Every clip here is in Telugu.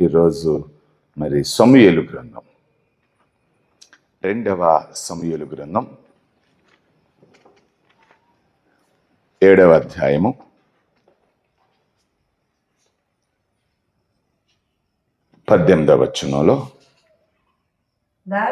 ఈరోజు మరి సమయలు గ్రంథం. రెండవ సమయలు గ్రంథం. ఏడవ అధ్యాయము. పద్దెనిమిదవ వచనంలో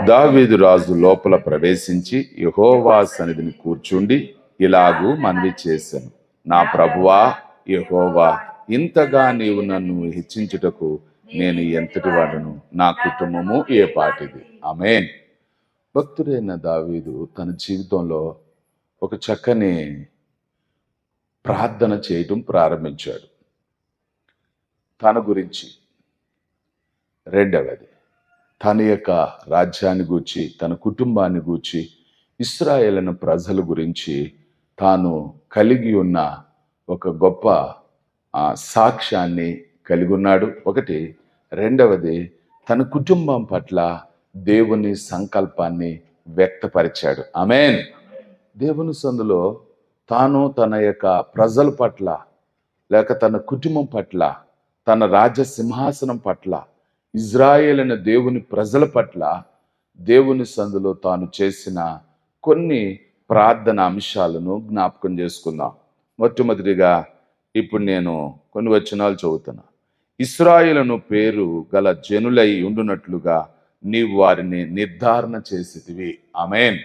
దావీదు రాజు లోపల ప్రవేశించి యహోవా సన్నిధిని కూర్చుండి ఇలాగూ మనవి చేశాను. నా ప్రభువా యహోవా ఇంతగా నీవు నన్ను హెచ్చించుటకు నేను ఎంతటి వాడను? నా కుటుంబము ఏ పాటిది ఆమేన్. భక్తుడైన దావీదు తన జీవితంలో ఒక చక్కని ప్రార్థన చేయటం ప్రారంభించాడు. తన గురించి. రెండవది తన యొక్క రాజ్యాన్ని గూర్చి తన కుటుంబాన్ని గూర్చి ఇస్రాయేలను ప్రజల గురించి తాను కలిగి ఉన్న ఒక గొప్ప ఆ, సాక్ష్యాన్ని కలిగి ఉన్నాడు. ఒకటి రెండవది తన కుటుంబం పట్ల దేవుని సంకల్పాన్ని వ్యక్తపరిచాడు. అమెన్ దేవుని సందులో తాను తన యొక్క ప్రజల పట్ల లేక తన కుటుంబం పట్ల తన రాజ్య సింహాసనం పట్ల ఇజ్రాయేల్ అనే దేవుని ప్రజల పట్ల దేవుని సందులో తాను చేసిన కొన్ని ప్రార్థన అంశాలను జ్ఞాపకం చేసుకుందాం. మొట్టమొదటిగా ఇప్పుడు నేను కొన్ని వచనాలు చదువుతున్నా. ఇస్రాయులను పేరు గల జనులై ఉండునట్లుగా నీవు వారిని నిర్ధారణ చేసేటివి ఆమేన్.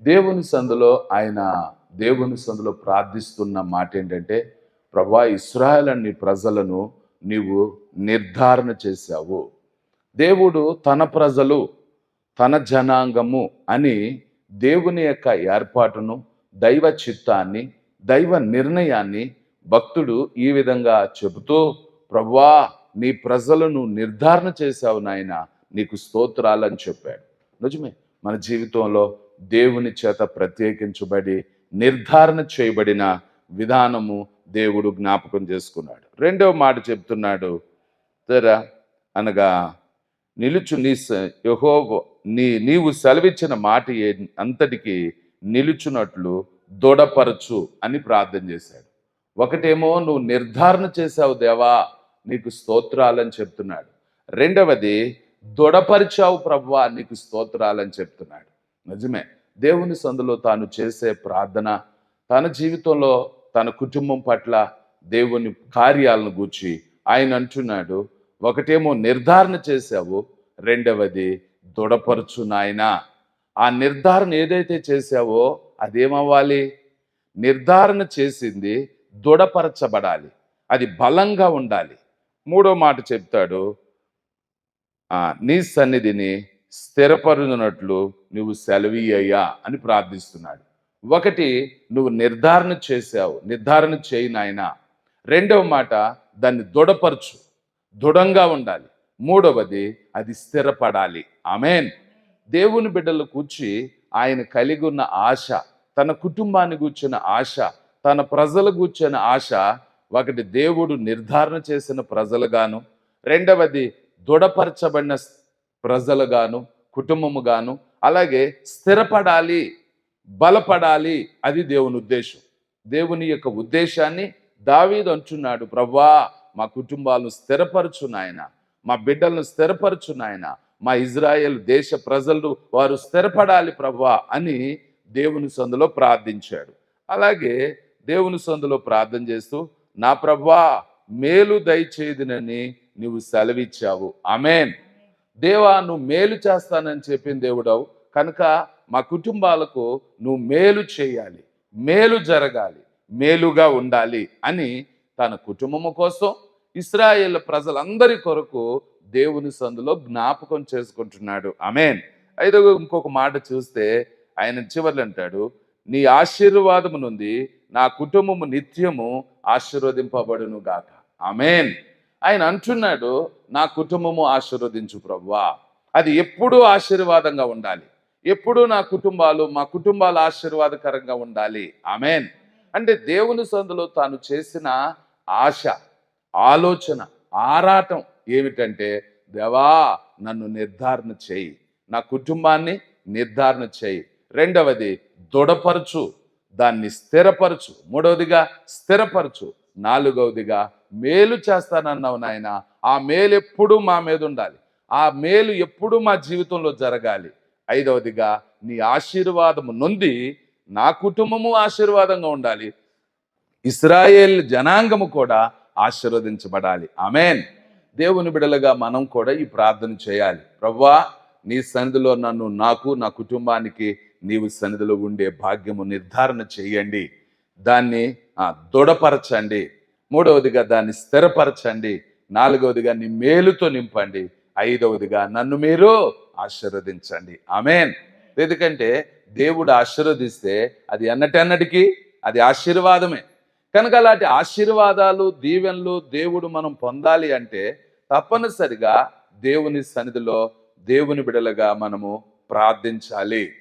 దేవుని సందులో ఆయన దేవుని సందులో ప్రార్థిస్తున్న మాట ఏంటంటే ప్రభా ఇస్రాయల్ అన్ని ప్రజలను నీవు నిర్ధారణ చేశావు. దేవుడు తన ప్రజలు తన జనాంగము అని దేవుని యొక్క ఏర్పాటును దైవ చిత్తాన్ని దైవ నిర్ణయాన్ని భక్తుడు ఈ విధంగా చెబుతూ ప్రభువా నీ ప్రజలను నిర్ధారణ చేశావు నాయన నీకు స్తోత్రాలని చెప్పాడు. నిజమే మన జీవితంలో దేవుని చేత ప్రత్యేకించబడి నిర్ధారణ చేయబడిన విధానము దేవుడు జ్ఞాపకం చేసుకున్నాడు. రెండవ మాట చెప్తున్నాడు. తెరా అనగా నిలుచు నీ స- నీ నీవు సెలవిచ్చిన మాట ఏ- అంతటికి నిలుచునట్లు దృఢపరచు అని ప్రార్థన చేశాడు. ఒకటేమో నువ్వు నిర్ధారణ చేశావు దేవా నీకు స్తోత్రాలని చెప్తున్నాడు. రెండవది దృఢపరిచావు ప్రభువా నీకు స్తోత్రాలని చెప్తున్నాడు. నిజమే. దేవుని సందులో తాను చేసే ప్రార్థన తన జీవితంలో తన కుటుంబం పట్ల దేవుని కార్యాలను గూర్చి ఆయన అంటున్నాడు. ఒకటేమో నిర్ధారణ చేశావు. రెండవది దృఢపరచు నాయన. ఆ నిర్ధారణ ఏదైతే చేశావో అదేమవ్వాలి? నిర్ధారణ చేసింది దృఢపరచబడాలి. అది బలంగా ఉండాలి. మూడో మాట చెప్తాడు నీ సన్నిధిని స్థిరపరుచున్నట్లు నువ్వు సెలవీయ్యా అని ప్రార్థిస్తున్నాడు. ఒకటి నువ్వు నిర్ధారణ చేశావు నిర్ధారణ చేయి నాయన. రెండవ మాట దాన్ని దృఢపరచు దృఢంగా ఉండాలి. మూడవది అది స్థిరపడాలి. ఆమెన్. దేవుని బిడ్డలు కూర్చి ఆయన కలిగి ఉన్న ఆశ తన కుటుంబాన్ని కూర్చున్న ఆశ తన ప్రజలు కూర్చున్న ఆశ ఒకటి దేవుడు నిర్ధారణ చేసిన ప్రజలుగాను రెండవది దృఢపరచబడిన ప్రజలుగాను కుటుంబముగాను అలాగే స్థిరపడాలి బలపడాలి అది దేవుని ఉద్దేశం. దేవుని యొక్క ఉద్దేశాన్ని దావీదు అంటున్నాడు ప్రవ్వా మా కుటుంబాలను స్థిరపరచు నాయన మా బిడ్డలను స్థిరపరచు నాయన మా ఇజ్రాయెల్ దేశ ప్రజలు వారు స్థిరపడాలి ప్రవ్వా అని దేవుని సందులో ప్రార్థించాడు. అలాగే దేవుని సందులో ప్రార్థన చేస్తూ నా ప్రభా మేలు దయచేదినని నువ్వు సెలవిచ్చావు. ఆమెన్. దేవా నువ్వు మేలు చేస్తానని చెప్పిన దేవుడవు. కనుక మా కుటుంబాలకు నువ్వు మేలు చేయాలి. మేలు జరగాలి. మేలుగా ఉండాలి అని తన కుటుంబము కోసం ఇస్రాయేల్ ప్రజలందరి కొరకు దేవుని సందులో జ్ఞాపకం చేసుకుంటున్నాడు. ఆమెన్. అయితే ఇంకొక మాట చూస్తే ఆయన చివర్లు అంటాడు నీ ఆశీర్వాదము నుండి నా కుటుంబము నిత్యము ఆశీర్వదింపబడును గాక. ఆమెన్. ఆయన అంటున్నాడు నా కుటుంబము ఆశీర్వదించు ప్రవ్వా అది ఎప్పుడూ ఆశీర్వాదంగా ఉండాలి. ఎప్పుడూ నా కుటుంబాలు మా కుటుంబాలు ఆశీర్వాదకరంగా ఉండాలి. ఆమెన్. అంటే దేవుని సందులో తాను చేసిన ఆశ ఆలోచన ఆరాటం ఏమిటంటే దేవా నన్ను నిర్ధారణ చేయి. నా కుటుంబాన్ని నిర్ధారణ చేయి. రెండవది దృఢపరచు. దాన్ని స్థిరపరచు. మూడవదిగా స్థిరపరచు. నాలుగవదిగా మేలు చేస్తానన్నావు నాయన. ఆ మేలు ఎప్పుడూ మా మీద ఉండాలి. ఆ మేలు ఎప్పుడూ మా జీవితంలో జరగాలి. ఐదవదిగా నీ ఆశీర్వాదము నొంది నా కుటుంబము ఆశీర్వాదంగా ఉండాలి. ఇస్రాయేల్ జనాంగము కూడా ఆశీర్వదించబడాలి. ఆమెన్. దేవుని బిడలుగా మనం కూడా ఈ ప్రార్థన చేయాలి. ప్రవ్వా నీ సన్నిధిలో నన్ను నాకు నా కుటుంబానికి నీవు సన్నిధిలో ఉండే భాగ్యము నిర్ధారణ చేయండి. దాన్ని దృఢపరచండి. మూడవదిగా దాన్ని స్థిరపరచండి. నాలుగవదిగా నీ మేలుతో నింపండి. ఐదవదిగా నన్ను మీరు ఆశీర్వదించండి. ఆమెన్. ఎందుకంటే దేవుడు ఆశీర్వదిస్తే అది ఎన్నటెన్నటికీ అది ఆశీర్వాదమే. కనుక అలాంటి ఆశీర్వాదాలు దీవెనలు దేవుడు మనం పొందాలి అంటే తప్పనిసరిగా దేవుని సన్నిధిలో దేవుని బిడలుగా మనము ప్రార్థించాలి.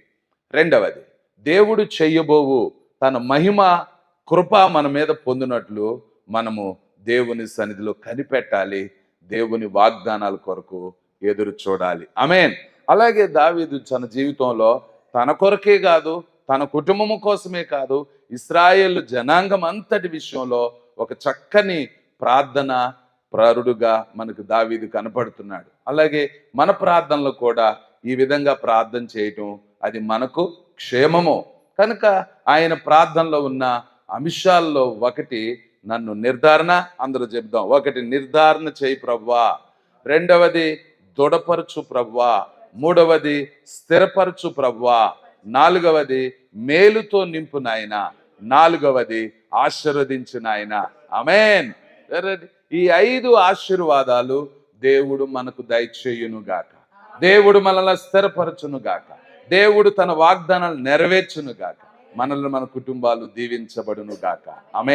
రెండవది దేవుడు చెయ్యబోవు తన మహిమ కృప మన మీద పొందినట్లు మనము దేవుని సన్నిధిలో కనిపెట్టాలి. దేవుని వాగ్దానాల కొరకు ఎదురు చూడాలి. అమేన్ అలాగే దావీదు తన జీవితంలో తన కొరకే కాదు తన కుటుంబము కోసమే కాదు ఇస్రాయేల్ జనాంగం అంతటి విషయంలో ఒక చక్కని ప్రార్థన ప్రారుడుగా మనకు దావీదు కనపడుతున్నాడు. అలాగే మన ప్రార్థనలు కూడా ఈ విధంగా ప్రార్థన చేయటం అది మనకు క్షేమము. కనుక ఆయన ప్రార్థనలో ఉన్న అంశాల్లో ఒకటి నన్ను నిర్ధారణ అందరూ చెప్దాం ఒకటి నిర్ధారణ చేయి ప్రవ్వా. రెండవది దృఢపరచు ప్రవ్వా. మూడవది స్థిరపరచు ప్రవ్వా. నాలుగవది మేలుతో నింపు నాయన. నాలుగవది ఆశీర్వదించు నాయన. అమేన్ ఈ ఐదు ఆశీర్వాదాలు దేవుడు మనకు దయచేయును గాక దేవుడు మనల్ని స్థిరపరచును గాక దేవుడు తన వాగ్దానాలు నెరవేర్చును గాక మనల్ని మన కుటుంబాలు దీవించబడును గాక ఆమె